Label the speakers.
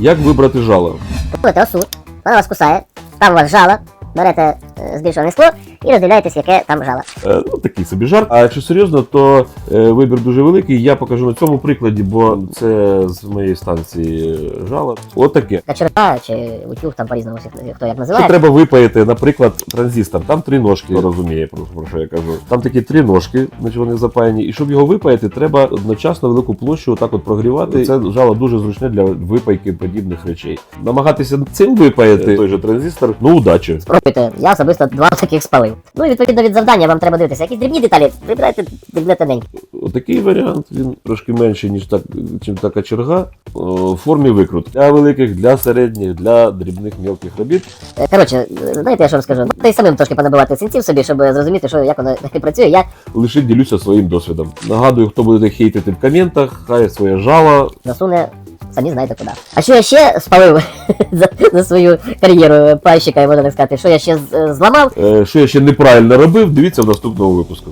Speaker 1: Як вибрати жало?
Speaker 2: Купуєте осу, вона вас кусає, там у вас жало, берете збільшуване скло і роздивляєтесь, яке там жало.
Speaker 1: Е, ну, такий собі жарт. А якщо серйозно, то е, вибір дуже великий. Я покажу на цьому прикладі, бо це з моєї станції е, жало. От таке.
Speaker 2: Чи утюг, там по-різному хто як називає.
Speaker 1: треба випаяти, наприклад, транзистор. Там три ножки, розуміє, про, про що я кажу. Там такі три ножки, значить вони запаяні. І щоб його випаяти, треба одночасно велику площу отак от прогрівати. Це жало дуже зручне для випайки подібних речей. Намагатися цим випаяти той же транзистор, ну удачі.
Speaker 2: Спробуйте, я особисто два таких спалив. Ну і відповідно від завдання вам треба дивитися. Якісь дрібні деталі, вибирайте дрібне тоненьке.
Speaker 1: Отакий варіант, він трошки менший, ніж так, чим така черга. В формі викрут. Для великих, для середніх, для дрібних мілких робіт.
Speaker 2: Е, Коротше, е, знаєте, я що вам скажу? Та й самим трошки понабивати синців собі, щоб зрозуміти, що як воно працює. Я
Speaker 1: Лише ділюся своїм досвідом. Нагадую, хто буде хейтити в коментах, хай своє жало
Speaker 2: засуне. Самі знаєте куди. А що я ще спалив за, за свою кар'єру пайщика, можна так сказати, що я ще зламав,
Speaker 1: Е, Що я ще неправильно робив, дивіться в наступному випуску.